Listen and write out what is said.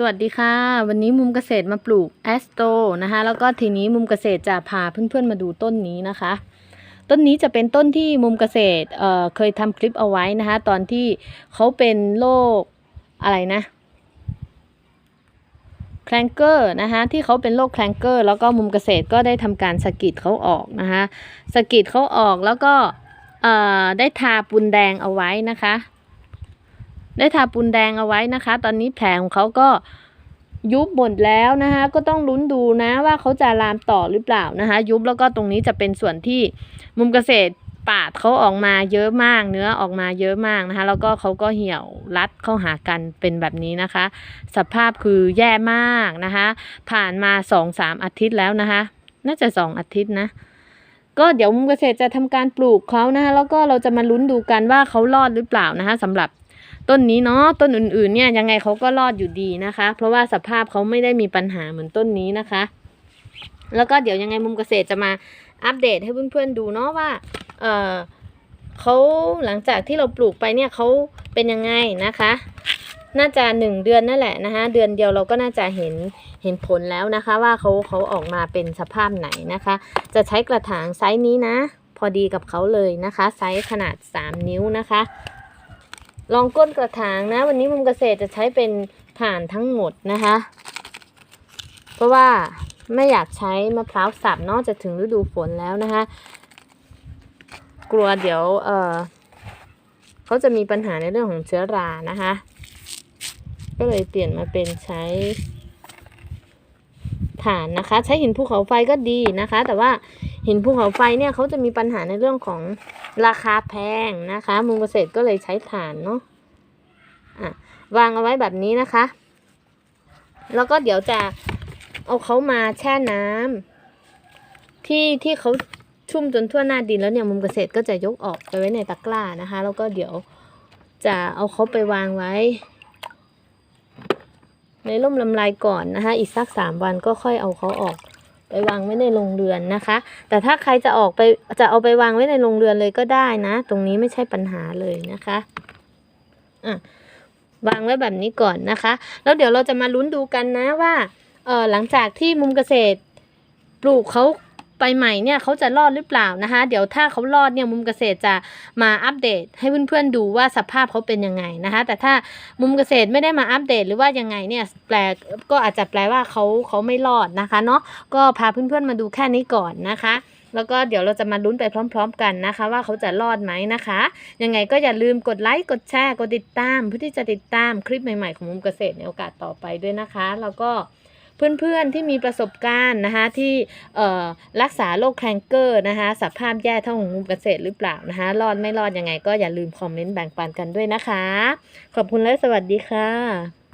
สวัสดีค่ะ วันนี้มุมเกษตรมาปลูกแอสโตนะคะแล้วก็ทีนี้มุมเกษตรจะพาเพื่อนๆมาดูต้นนี้นะคะ ต้นนี้จะเป็นต้นที่มุมเกษตรเเคยทำคลิปเอาไว้นะคะ ตอนที่เขาเป็นโรคอะไรนะแคลงเกอร์นะคะที่เขาเป็นโรคแคลงเกอร์แล้วก็มุมเกษตรก็ได้ทำการสกิดเขาออกนะคะสกิดเขาออกแล้วก็ได้ทาปูนแดงเอาไว้นะคะ ได้ทาปูนแดงเอาไว้นะคะ ตอนนี้แผลของเขาก็ยุบหมดแล้วนะคะ ก็ต้องลุ้นดูนะว่าเขาจะลามต่อหรือเปล่านะคะ ยุบแล้วก็ตรงนี้จะเป็นส่วนที่มุมเกษตรปาดเขาออกมาเยอะมาก เนื้อออกมาเยอะมากนะคะ แล้วก็เขาก็เหี่ยวรัดเข้าหากันเป็นแบบนี้นะคะ สภาพคือแย่มากนะคะ ผ่านมาสองสามอาทิตย์แล้วนะคะ น่าจะสองอาทิตย์นะก็เดี๋ยวมุมเกษตรจะทำการปลูกเขานะคะแล้วก็เราจะมาลุ้นดูกันว่าเขารอดหรือเปล่านะคะสำหรับ ต้นนี้เนาะต้นอื่นๆเนี่ยยังไงเขาก็รอดอยู่ดีนะคะ เพราะว่าสภาพเขาไม่ได้มีปัญหาเหมือนต้นนี้นะคะ แล้วก็เดี๋ยวยังไงมุมเกษตรจะมาอัปเดตให้เพื่อนๆดูเนาะว่าเออเขาหลังจากที่เราปลูกไปเนี่ยเขาเป็นยังไงนะคะ น่าจะหนึ่งเดือนนั่นแหละนะคะเดือนเดียวเราก็น่าจะเห็นเห็นผลแล้วนะคะ ว่าเขาเขาออกมาเป็นสภาพไหนนะคะ จะใช้กระถางไซส์นี้นะ พอดีกับเขาเลยนะคะ ไซส์ขนาด 3 นิ้วนะคะ ลองก้นกระถางนะ วันนี้มุมเกษตรจะใช้เป็นถ่านทั้งหมดนะคะ เพราะว่าไม่อยากใช้มะพร้าวสับนอกจะถึงฤดูฝนแล้วนะคะ กลัวเดี๋ยวเออเขาจะมีปัญหาในเรื่องของเชื้อรานะคะ ก็เลยเปลี่ยนมาเป็นใช้ถ่านนะคะ ใช้หินภูเขาไฟก็ดีนะคะ แต่ว่า หินภูเขาไฟเนี่ยเขาจะมีปัญหาในเรื่องของราคาแพงนะคะมุมเกษตรก็เลยใช้ถ่านเนาะอะวางเอาไว้แบบนี้นะคะ แล้วก็เดี๋ยวจะเอาเขามาแช่น้ำที่ที่เขาชุ่มจนทั่วหน้าดินแล้วเนี่ยมุมเกษตรก็จะยกออกไปไว้ในตะกร้านะคะ แล้วก็เดี๋ยวจะเอาเขาไปวางไว้ ในร่มลำไรก่อนนะคะ อีกสักสามวันก็ค่อยเอาเขาออก ไปวางไว้ในโรงเรือนนะคะ แต่ถ้าใครจะออกไปจะเอาไปวางไว้ในโรงเรือนเลยก็ได้นะ ตรงนี้ไม่ใช่ปัญหาเลยนะคะอะวางไว้แบบนี้ก่อนนะคะ แล้วเดี๋ยวเราจะมาลุ้นดูกันนะว่าเออหลังจากที่มุมเกษตรปลูกเขา ไปใหม่เนี่ยเขาจะรอดหรือเปล่านะคะ เดี๋ยวถ้าเขารอดเนี่ยมุมเกษตรจะมาอัปเดต ให้เพื่อนๆดูว่าสภาพเขาเป็นยังไงนะคะ แต่ถ้ามุมเกษตรไม่ได้มาอัปเดตหรือว่ายังไงเนี่ยแปลก็อาจจะแปลว่าเขาเขาไม่รอดนะคะเนาะก็พาเพื่อนๆมาดูแค่นี้ก่อนนะคะแล้วก็เดี๋ยวเราจะมาลุ้นไปพร้อม ๆ กันนะคะ ว่าเขาจะรอดไหมนะคะ ยังไงก็อย่าลืมกดไลค์กดแชร์กดติดตาม เพื่อที่จะติดตามคลิปใหม่ๆของมุมเกษตรในโอกาสต่อไปด้วยนะคะ แล้วก็ เพื่อนๆที่มีประสบการณ์นะคะที่รักษาโรคแคลงเกอร์นะคะสภาพแย่เท่าของมุมเกษตรหรือเปล่านะคะรอดไม่รอดยังไงก็อย่าลืมคอมเมนต์แบ่งปันกันด้วยนะคะ ขอบคุณและสวัสดีค่ะ